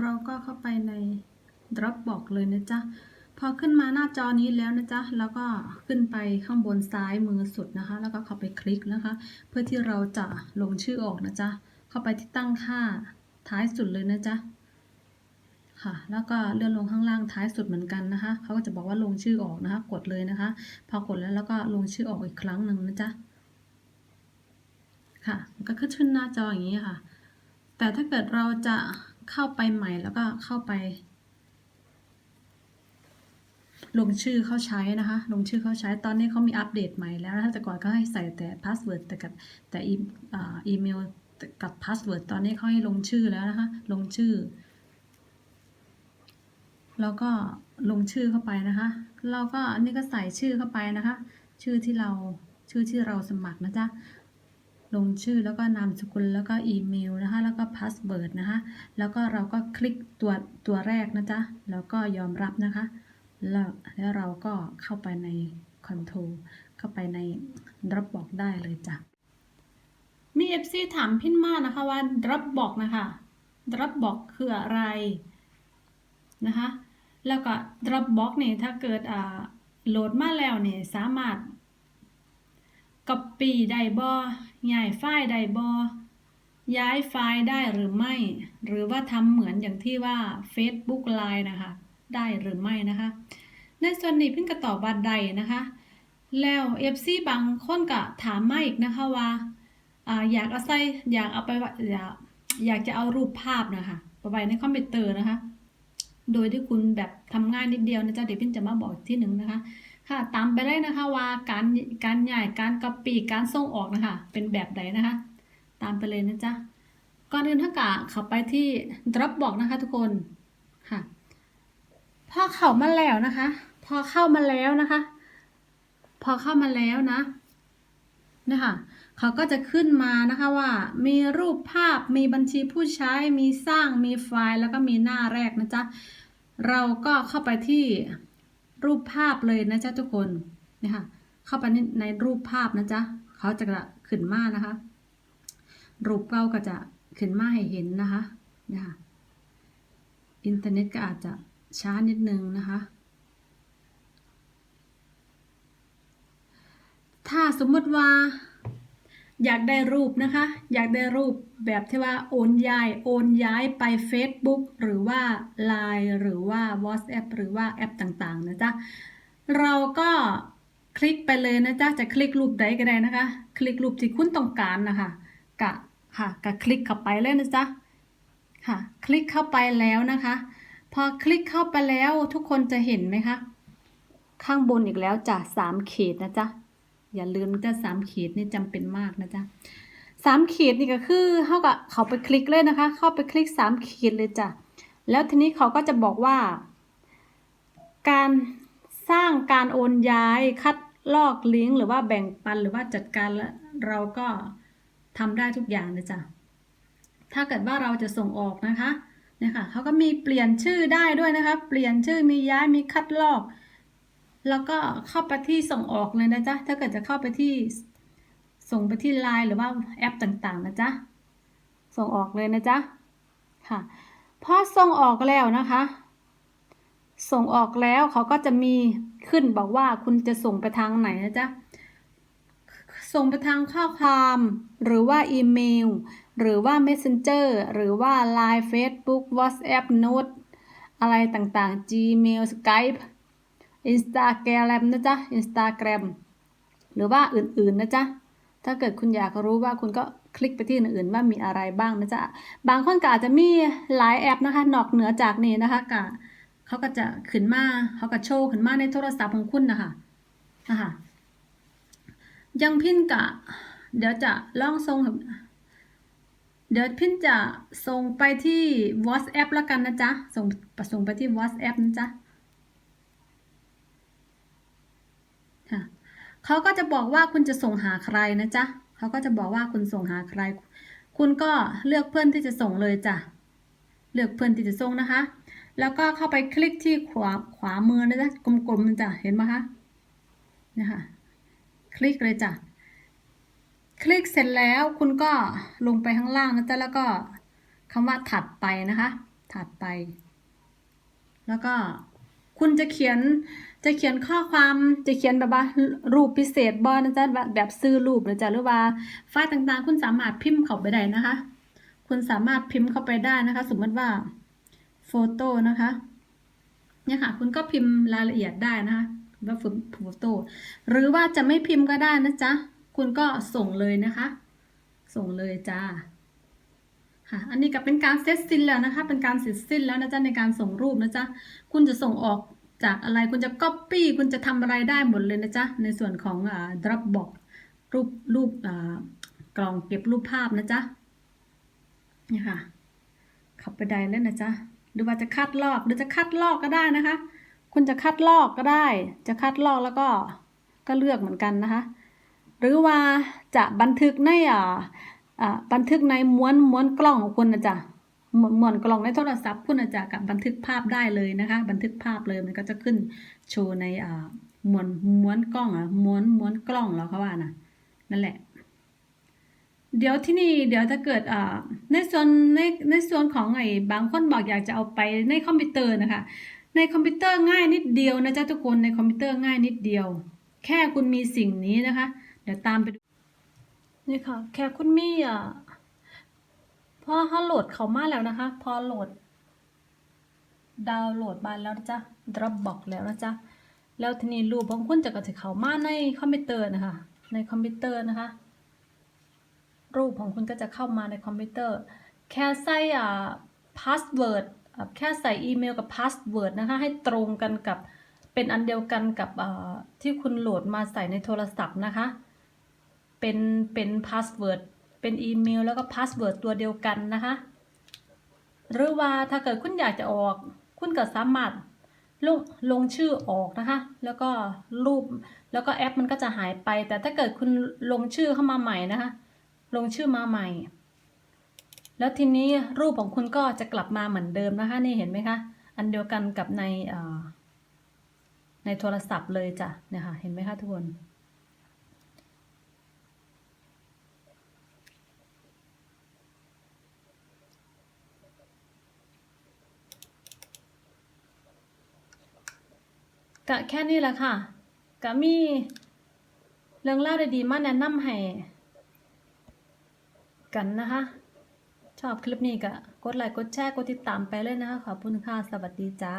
เราก็เข้าไปใน Dropbox เลยนะจ๊ะ พอขึ้นมาหน้าจอนี้แล้วนะจ๊ะ แล้วก็ขึ้นไปข้างบนซ้ายมือสุดนะคะ แล้วก็เข้าไปคลิกนะคะ เพื่อที่เราจะลงชื่อออกนะจ๊ะ เข้าไปที่ตั้งค่าท้ายสุดเลยนะจ๊ะค่ะแล้วก็เลื่อนลงข้างล่างท้ายสุดเหมือนกันนะคะเขาก็จะบอกว่าลงชื่อออกนะคะ กดเลยนะคะ พอกดแล้วแล้วก็ลงชื่อออกอีกครั้งหนึ่งนะจ๊ะค่ะก็ขึ้นหน้าจออย่างนี้ค่ะ แต่ถ้าเกิดเราจะ เข้าไปใหม่แล้วก็เข้าไป ลงชื่อเข้าใช้นะคะ ลงชื่อเข้าใช้ตอนนี้เขามีอัปเดตใหม่แล้วนะคะแต่ก่อนก็ให้ใส่แต่พาสเวิร์ดแต่กับแต่อีอ่าอีเมลกับพาสเวิร์ดตอนนี้เขาให้ลงชื่อแล้วนะคะ ลงชื่อ แล้วก็ลงชื่อเข้าไปนะคะ เราก็อันนี้ก็ใส่ชื่อเข้าไปนะคะ ชื่อที่เราชื่อที่เราสมัครนะจ๊ะ ลงชื่อแล้วก็นามสกุลแล้วก็อีเมลนะคะแล้วก็พาสเวิร์ดนะคะแล้วก็เราก็คลิกตัวตัวแรกนะจ๊ะแล้วก็ยอมรับนะคะ แล้วแล้วเราก็เข้าไปในคอนโทรลเข้าไปในรับบอกได้เลยจ้ะมี FC ถามพินมานะคะว่า Dropbox นะคะ Dropbox คืออะไรนะคะแล้วก็ Dropbox เนี่ยถ้าเกิดอ่าโหลดมาแล้วเนี่ยสามารถ Copy ได้บ่ ย้ายไฟล์ได้บ่ย้ายไฟล์ได้หรือไม่ หรือว่าทำเหมือนอย่างที่ว่า Facebook Line นะคะ ได้หรือไม่นะคะ ในส่วนนี้เพิ่งก็ตอบว่าได้นะคะ แล้ว FC บางคนก็ถามมาอีกนะคะว่าอยากเอาใส่อยากเอาไปอยากอยากจะเอารูปภาพนะคะไปไว้ในคอมพิวเตอร์นะคะ โดยที่คุณแบบทำง่ายนิดเดียวนะจ๊ะเดี๋ยวพี่จะมาบอกอีกที่หนึ่งนะคะ ค่ะ ตามไปเลยนะคะว่าการการใหญ่การก๊อปปี้การส่งออกนะคะ เป็นแบบใดนนะคะ ตามไปเลยนะจ๊ะก่อนอื่นถ้ากะข้าไปที่ Dropbox นะคะทุกคนค่ะ พอเข้ามาแล้วนะคะ พอเข้ามาแล้วนะคะ พอเข้ามาแล้วนะนะคะเขาก็จะขึ้นมานะคะว่า มีรูปภาพมีบัญชีผู้ใช้ มีสร้างมีไฟล์ แล้วก็มีหน้าแรกนะจ๊ะเราก็เข้าไปที่ รูปภาพเลยนะจ๊ะทุกคนนะคะเข้าไปในในรูปภาพนะจ๊ะเขาจะขึ้นมานะคะ รูปเก้าก็จะขึ้นมาให้เห็นนะคะนะคะอินเทอร์เน็ตก็อาจจะช้านิดนึงนะคะ ถ้าสมมติว่า อยากได้รูปนะคะ อยากได้รูปแบบที่ว่าโอนย้ายโอนย้ายไป Facebook หรือว่า Line หรือว่า WhatsApp หรือว่าแอปต่างๆนะจ๊ะเราก็คลิกไปเลยนะจ๊ะจะคลิกรูปใดก็ได้นะคะ คลิกรูปที่คุณต้องการนะคะกะค่ะกะคลิกเข้าไปเลยนะจ๊ะค่ะ คลิกเข้าไปแล้วนะคะ พอคลิกเข้าไปแล้วทุกคนจะเห็นไหมคะข้างบนอีกแล้วจ้ะสามเขีดนะจ๊ะ อย่าลืมนจะสามขีดนี่จำเป็นมากนะจ๊ะสามขีดนี่ก็คือเขาก็เขาไปคลิกเลยนะคะ เข้าไปคลิกสามขีดเลยจ้ะแล้วทีนี้เขาก็จะบอกว่า การสร้างการโอนย้ายคัดลอกลิงก์หรือว่าแบ่งปันหรือว่าจัดการแล้วเราก็ทำได้ทุกอย่างนะจ๊ะถ้าเกิดว่าเราจะส่งออกนะคะเนี่ยค่ะเขาก็มีเปลี่ยนชื่อได้ด้วยนะคะ เปลี่ยนชื่อมีย้ายมีคัดลอก แล้วก็เข้าไปที่ส่งออกเลยนะจ๊ะ ถ้าเกิดจะเข้าไปที่ส่งไปที่ไลน์หรือว่าแอปต่างๆนะจ๊ะ ส่งออกเลยนะจ๊ะ ค่ะ พอส่งออกแล้วนะคะ ส่งออกแล้วเขาก็จะมีขึ้นบอกว่าคุณจะส่งไปทางไหนนะจ๊ะ ส่งไปทางข้อความ หรือว่าอีเมล หรือว่า Messenger หรือว่า Line Facebook WhatsApp Note อะไรต่างๆ Gmail Skype Instagram นะจ๊ะ Instagram หรือว่าอื่นๆนะจ๊ะ ถ้าเกิดคุณอยากรู้ว่าคุณก็คลิกไปที่อื่นๆว่ามีอะไรบ้างนะจ๊ะ บางคนก็อาจจะมีหลายแอปนะคะนอกเหนือจากนี้นะคะกะเขาก็จะขึ้นมาเขาก็โชว์ขึ้นมาในโทรศัพท์ของคุณนะคะนะคะยังพินกะ เดี๋ยวจะล่องส่งเดี๋ยวพินจะส่งไปที่ WhatsApp แล้วกันนะจ๊ะ ส่งส่งไปที่ WhatsApp นะจ๊ะ เขาก็จะบอกว่าคุณจะส่งหาใครนะจ๊ะเขาก็จะบอกว่าคุณส่งหาใคร คุณก็เลือกเพื่อนที่จะส่งเลยจ้ะ เลือกเพื่อนที่จะส่งนะคะ แล้วก็เข้าไปคลิกที่ขวาขวามือนะจ๊ะกลมๆนะจ๊ะเห็นไหมคะนะคะคลิกเลยจ้ะคลิกเสร็จแล้วคุณก็ลงไปข้างล่างนะจ๊ะแล้วก็คำว่าถัดไปนะคะ ถัดไป แล้วก็ คุณจะเขียนจะเขียนข้อความจะเขียนแบบว่ารูปพิเศษบอนะจ๊ะแบบซื้อรูปนะจ๊ะหรือว่าไฟล์ต่างๆ คุณสามารถพิมพ์เข้าไปได้นะคะ คุณสามารถพิมพ์เข้าไปได้นะคะ สมมติว่าโฟโต้นะคะเนี่ยค่ะ คุณก็พิมพ์รายละเอียดได้นะคะว่าโฟโต้หรือว่าจะไม่พิมพ์ก็ได้นะจ๊ะคุณก็ส่งเลยนะคะ ส่งเลยจ้า ค่ะ อันนี้ก็เป็นการเสร็จสิ้นแล้วนะคะ เป็นการเสร็จสิ้นแล้วนะจ๊ะในการส่งรูปนะจ๊ะ คุณจะส่งออกจากอะไร คุณจะ copy คุณจะทำอะไรได้หมดเลยนะจ๊ะ ในส่วนของอ่า Dropbox รูปรูปอ่ากล่องเก็บรูปภาพนะจ๊ะนี่ค่ะข้าไปได้แล้วนะจ๊ะ หรือว่าจะคัดลอก หรือจะคัดลอกก็ได้นะคะ คุณจะคัดลอกก็ได้ จะคัดลอกแล้วก็ก็เลือกเหมือนกันนะคะ หรือว่าจะบันทึกในอ่าอ่า บันทึกในม้วนม้วนกล้องของคุณนะจ๊ะม้วนม้วนกล้องในโทรศัพท์คุณนะจ๊ะกับบันทึกภาพได้เลยนะคะ บันทึกภาพเลยมันก็จะขึ้นโชว์ในอ่าม้วนม้วนกล้องอะม้วนม้วนกล้องแล้วเขาว่านะนั่นแหละ เดี๋ยวที่นี่เดี๋ยวถ้าเกิดอ่าในส่วนในในส่วนของไอ้บางคนบอกอยากจะเอาไปในคอมพิวเตอร์นะคะ ในคอมพิวเตอร์ง่ายนิดเดียวนะจ๊ะทุกคนในคอมพิวเตอร์ง่ายนิดเดียว แค่คุณมีสิ่งนี้นะคะ เดี๋ยวตามไป นี่ค่ะ แค่คุณมีอะพอเขาโหลดเขามาแล้วนะคะ พอโหลด ดาวน์โหลดมานแล้วนะจ๊ะ Dropbox แล้วนะจ๊ะแล้วทีนี้รูปของคุณจะก็จะเข้ามาในคอมพิวเตอร์นะคะ ในคอมพิวเตอร์นะคะ รูปของคุณก็จะเข้ามาในคอมพิวเตอร์ แค่ใส่อ่าพาสเวิร์ดแค่ใส่อีเมลกับพาสเวิร์ดนะคะ ให้ตรงกันกับเป็นอันเดียวกันกับที่คุณโหลดมาใส่ในโทรศัพท์นะคะ เป็นเป็นพาสเวิร์ดเป็นอีเมลแล้วก็พาสเวิร์ดตัวเดียวกันนะคะ หรือว่าถ้าเกิดคุณอยากจะออก คุณก็สามารถลงลงชื่อออกนะคะ แล้วก็รูปแล้วก็แอปมันก็จะหายไป แต่ถ้าเกิดคุณลงชื่อเข้ามาใหม่นะคะ ลงชื่อมาใหม่ แล้วทีนี้รูปของคุณก็จะกลับมาเหมือนเดิมนะคะ นี่เห็นไหมคะ อันเดียวกันกับในในโทรศัพท์เลยจ้ะเนี่ยค่ะเห็นไหมคะทุกคน กะแค่นี้แหละค่ะกะมีเรื่องเล่าดีๆมาแนะนำให้กันนะคะ ชอบคลิปนี้ก็กดไลค์กดแชร์กดติดตามไปเลยนะคะขอบคุณค่ะสวัสดีจ้า